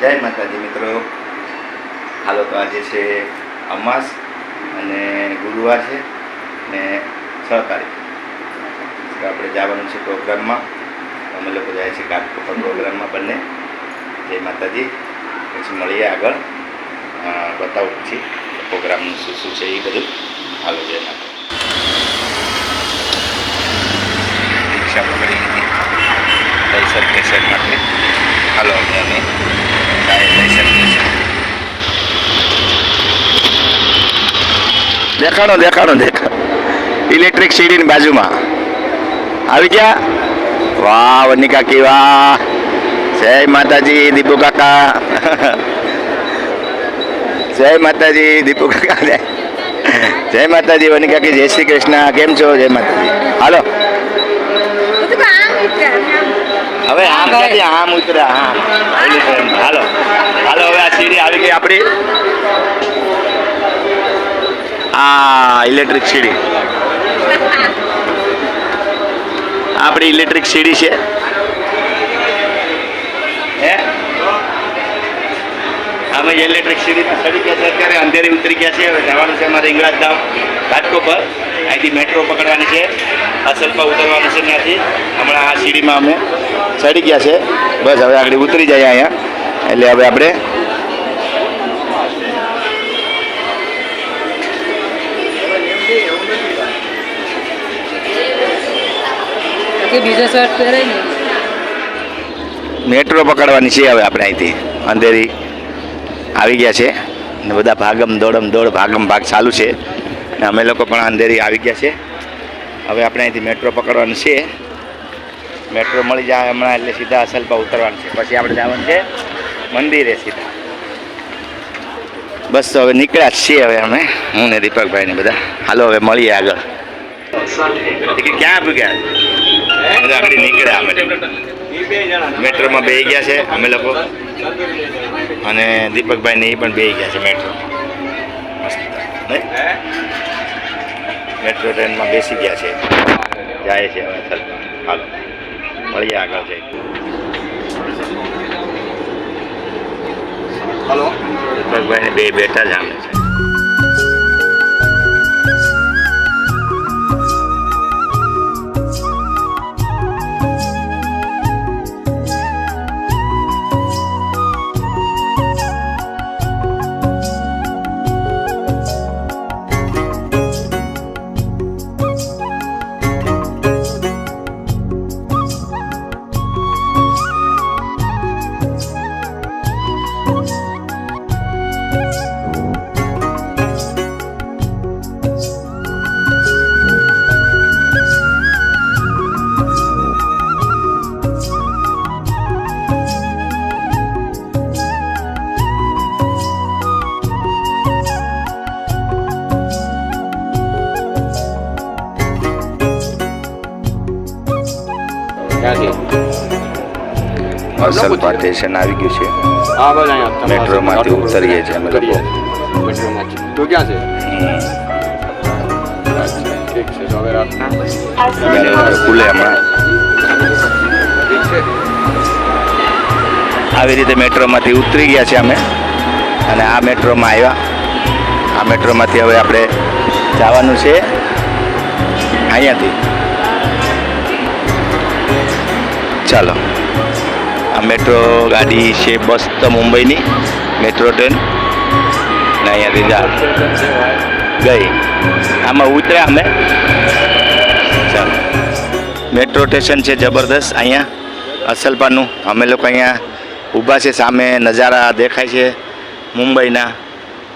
જય માતાજી મિત્રો. હાલો તો આજે છે અમાસ અને ગુરુવાર છે ને છ તારીખ. તો આપણે જવાનું છે પ્રોગ્રામમાં. અમે લોકો જાય છે કાટકોપર પ્રોગ્રામમાં બંને. જય માતાજી. પછી મળીએ આગળ. બતાવું પછી પ્રોગ્રામનું શું શું છે એ બધું. હાલો, જય માતા રિક્ષા પકડી લીધી. દર્શન સ્ટેશન માટે. હાલો, અમે અમે. દેખાડો દેખાડો દેખાડો. ઇલેક્ટ્રિક સીડીની બાજુમાં. આવી ગયા? વાહ વની કાકી વાહ જય માતાજી, દીપુ કાકા. જય માતાજી, દીપુ કાકા. જય માતાજી વની કાકી જય શ્રી કૃષ્ણ. કેમ છો? જય માતાજી. હાલો. હવે આમ ક્યાંથી આમ ઉતર્યા આમ હાલો. હાલો હવે આ સીડી આવી ગઈ આપણી. આ ઇલેક્ટ્રિક સીડી. આપણી ઇલેક્ટ્રિક સીડી છે હે અમે સીડીમાં ચડી ગયા છે અત્યારે અંધેરી ઉતરી ગયા છે. હવે જવાનું છે અમારે ઇંગળાજ ધામ ઘાટકો પર. અહીંથી મેટ્રો પકડવાની છે. અસલમાં ઉતરવાનું છે ત્યાંથી. હમણાં આ સીડીમાં અમે ચડી ગયા છે. બસ હવે આગળ ઉતરી જાય અહીંયા. એટલે હવે આપણે બીજો શર્ટ પહેરે મેટ્રો પકડવાની છે હવે આપણે અહીંથી. અંધેરી. આવી ગયા છે. ને બધા ભાગમ દોડમ દોડ ભાગમ ભાગ ચાલુ છે. ને અમે લોકો પણ અંધેરી આવી ગયા છે. હવે આપણે અહીંથી મેટ્રો પકડવાનું છે. મેટ્રો મળી જાય હમણાં એટલે સીધા અસલ પર ઉતરવાનું છે. પછી આપણે જવાનું છે મંદિરે સીધા. બસ તો હવે નીકળ્યા છીએ હવે અમે. હું ને દીપકભાઈ ને બધા. હાલો હવે મળીએ આગળ. ક્યાં આપ્યું ગયા? નીકળ્યા અમે. મેટ્રોમાં બે ગયા છે અમે લોકો. અને દીપકભાઈ ને એ પણ બે ગયા છે મેટ્રો મસ્ત. મેટ્રો ટ્રેનમાં બેસી ગયા છે. જાય છે હવે હાલ હાલો. મળીએ આગળ જઈ દીપકભાઈ ને બે બેઠા જ આમે છે. અસલ સ્ટેશન આવી ગયું છે? હા બસ અહીંયા મેટ્રોમાંથી ઉતરીએ છીએ અમે લોકો. તું ક્યાં છે? ઠીક છે તો હવે રાત. ખુલે હમણાં આવી રીતે મેટ્રોમાંથી ઉતરી ગયા છે અમે. અને આ મેટ્રોમાં આવ્યા. આ મેટ્રોમાંથી હવે આપણે જવાનું છે અહીંયાથી. ચાલો. આ મેટ્રો ગાડી છે બસ તો મુંબઈની. Metro train. ને અહીંયાથી જા. ગઈ. આમાં ઉતર્યા અમે. ચાલો. મેટ્રો સ્ટેશન છે જબરદસ્ત અહીંયા. અસલપાનું. અમે લોકો અહીંયા ઊભા છે, સામે નજારા દેખાય છે. મુંબઈના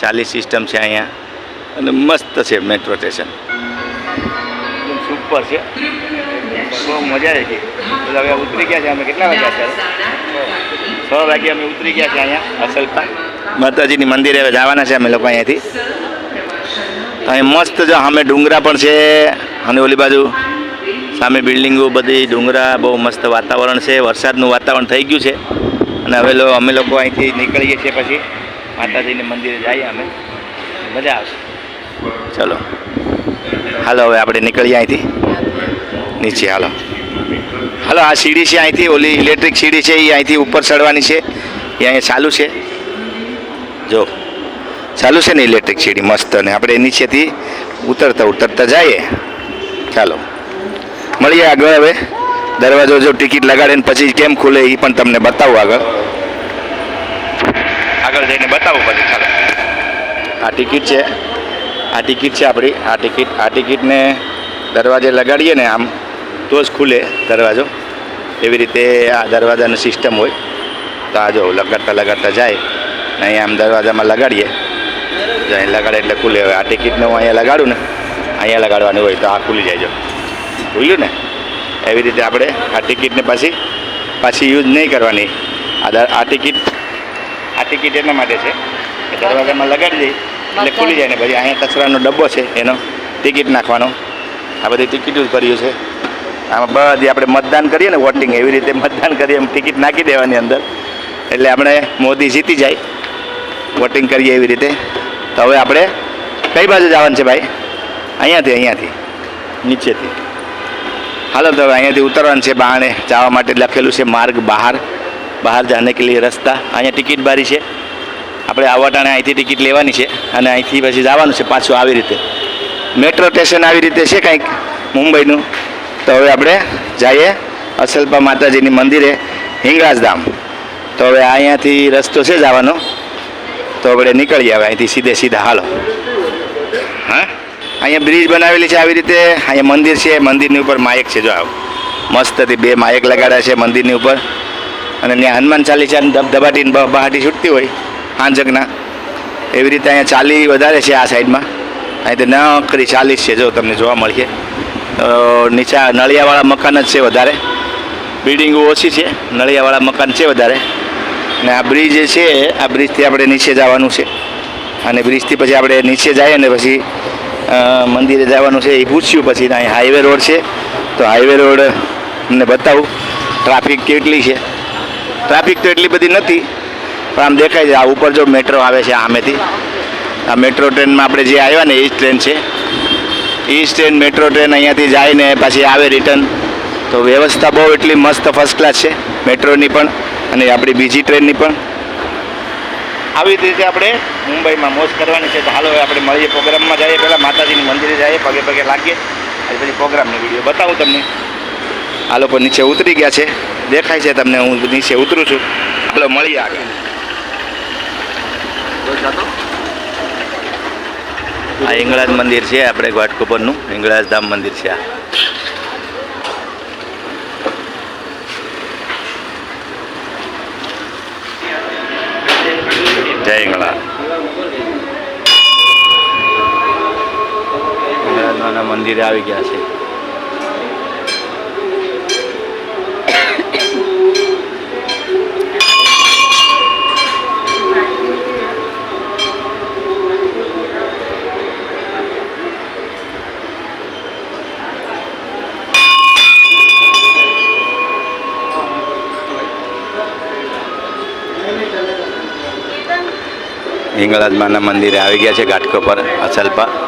ચાલી સિસ્ટમ છે અહીંયા. અને મસ્ત છે મેટ્રો સ્ટેશન. સુપર છે. બહુ મજા આવી ગઈ. બધા હવે ઉતરી ગયા છે. અમે કેટલા વાગ્યા છે? છ વાગે અમે ઉતરી ગયા છે અહીંયા અસલતા માતાજીની મંદિરે હવે જવાના છે અમે લોકો અહીંયાથી. અહીં મસ્ત જો સામે ડુંગરા પણ છે. અને ઓલી બાજુ સામે બિલ્ડિંગો બધી, ડુંગરા, બહુ મસ્ત વાતાવરણ છે. વરસાદનું વાતાવરણ થઈ ગયું છે. અને હવે અમે લોકો અહીંથી નીકળીએ છીએ પછી. માતાજીને મંદિરે જઈએ અમે. મજા આવશે. ચલો. હાલો, હવે આપણે નીકળીએ અહીંથી. નીચે, હાલો. હાલો, આ સીડી છે અહીંથી, ઓલી ઇલેક્ટ્રિક સીડી છે એ અહીંથી ઉપર ચડવાની છે. એ અહીંયા ચાલુ છે. જો, ચાલુ છે ને ઇલેક્ટ્રિક સીડી, મસ્ત. ને આપણે નીચેથી ઉતરતા ઉતરતા જઈએ. ચાલો. મળીએ આગળ હવે. દરવાજો જો ટિકિટ લગાડે ને પછી કેમ ખુલે એ પણ તમને બતાવું આગળ. આગળ જઈને બતાવું પછી, ચાલો. આ ટિકિટ છે. આ ટિકિટ છે આપણી. આ ટિકિટ, આ ટિકિટને દરવાજે લગાડીએ ને આમ. તો જ ખુલે દરવાજો. એવી રીતે આ દરવાજાની સિસ્ટમ હોય. તો આ જો લગાડતા લગાડતા જાય ને અહીંયા આમ દરવાજામાં લગાડીએ. અહીં લગાડે એટલે ખુલે. હવે આ ટિકિટને હું અહીંયા લગાડું ને, અહીંયા લગાડવાની હોય તો આ ખુલી જાય જો. ખુલ્યું ને? એવી રીતે આપણે આ ટિકિટને પાછી પાછી યુઝ નહીં કરવાની. આ આ ટિકિટ આ ટિકિટ એના માટે છે. દરવાજામાં લગાડી દઈએ. એટલે ખુલી જાય ને. પછી અહીંયા કચરાનો ડબ્બો છે એનો, ટિકિટ નાખવાનો. આ બધી ટિકિટ જ ભર્યું છે. આમાં બધી આપણે મતદાન કરીએ ને વોટિંગ એવી રીતે મતદાન કરીએ એમ ટિકિટ નાખી દેવાની અંદર. એટલે આપણે મોદી જીતી જાય. વોટિંગ કરીએ એવી રીતે. તો હવે આપણે કઈ બાજુ જવાનું છે ભાઈ? અહીંયાથી અહીંયાથી. નીચેથી. હાલો, તો હવે અહીંયાથી ઉતરવાનું છે બહાણે જવા માટે લખેલું છે માર્ગ બહાર. બહાર જાને કે લીએ રસ્તા. અહીંયા ટિકિટ બારી છે. આપણે આવવા ટાણે અહીંથી ટિકિટ લેવાની છે અને અહીંથી પછી જવાનું છે પાછું આવી રીતે. મેટ્રો સ્ટેશન આવી રીતે છે કંઈક? મુંબઈનું? તો હવે આપણે જઈએ અસલપા માતાજીની મંદિરે હિંગળાજધામ. તો હવે અહીંયાથી રસ્તો છે જવાનો. તો આપણે નીકળીએ હવે અહીંથી સીધે સીધા હાલો. હા? અહીંયા બ્રિજ બનાવેલી છે આવી રીતે. અહીંયા મંદિર છે, મંદિરની ઉપર માયક છે, જો આવ. મસ્તથી બે માયક લગાડ્યા છે મંદિરની ઉપર. અને ત્યાં હનુમાન ચાલીસા ધબધબાટીને બ- બહાટી છૂટતી હોય, હાંજકના. એવી રીતે અહીંયા ચાલી વધારે છે આ સાઈડમાં. અહીં તો નકરી ચાલીસ છે, જો તમને જોવા મળશે નીચા નળિયાવાળા મકાન જ છે વધારે. બિલ્ડિંગો ઓછી છે, નળિયાવાળા મકાન છે વધારે. ને આ બ્રિજ છે, આ બ્રિજથી આપણે નીચે જવાનું છે. અને બ્રિજથી પછી આપણે નીચે જઈએ ને પછી મંદિરે જવાનું છે એ પૂછ્યું પછી અહીં હાઈવે રોડ છે. તો હાઈવે રોડ તમને બતાવું ટ્રાફિક કેટલી છે. ટ્રાફિક તો એટલી બધી નથી, પણ આમ દેખાય છે આ ઉપર જો મેટ્રો આવે છે આમેથી. આ મેટ્રો ટ્રેનમાં આપણે જે આવ્યા ને એ જ ટ્રેન છે. જ ટ્રેન મેટ્રો ટ્રેન અહીંયાથી જાય ને પાછી આવે રિટર્ન. તો વ્યવસ્થા બહુ એટલી મસ્ત ફર્સ્ટ ક્લાસ છે, મેટ્રોની પણ અને આપણી બીજી ટ્રેનની પણ. આવી રીતે આપણે મુંબઈમાં મોજ કરવાની છે. તો હાલો આપણે મળીએ પ્રોગ્રામમાં. જઈએ પહેલાં માતાજીની મંદિરે જઈએ, પગે પગે લાગીએ. અને પછી પ્રોગ્રામનો વીડિયો બતાવું તમને. આ લોકો નીચે ઉતરી ગયા છે. દેખાય છે તમને, હું નીચે ઉતરું છું. હાલો, મળીએ આગળ. આ હિંગળાજ મંદિર છે, આપણે ઘાટકોપરનું. હિંગળાજ ધામ મંદિર છે આ. જય હિંગળા. મંદિરે આવી ગયા છે. હિંગળાજ માના મંદિરે આવી ગયા છે ઘાટકો પર અસલપા.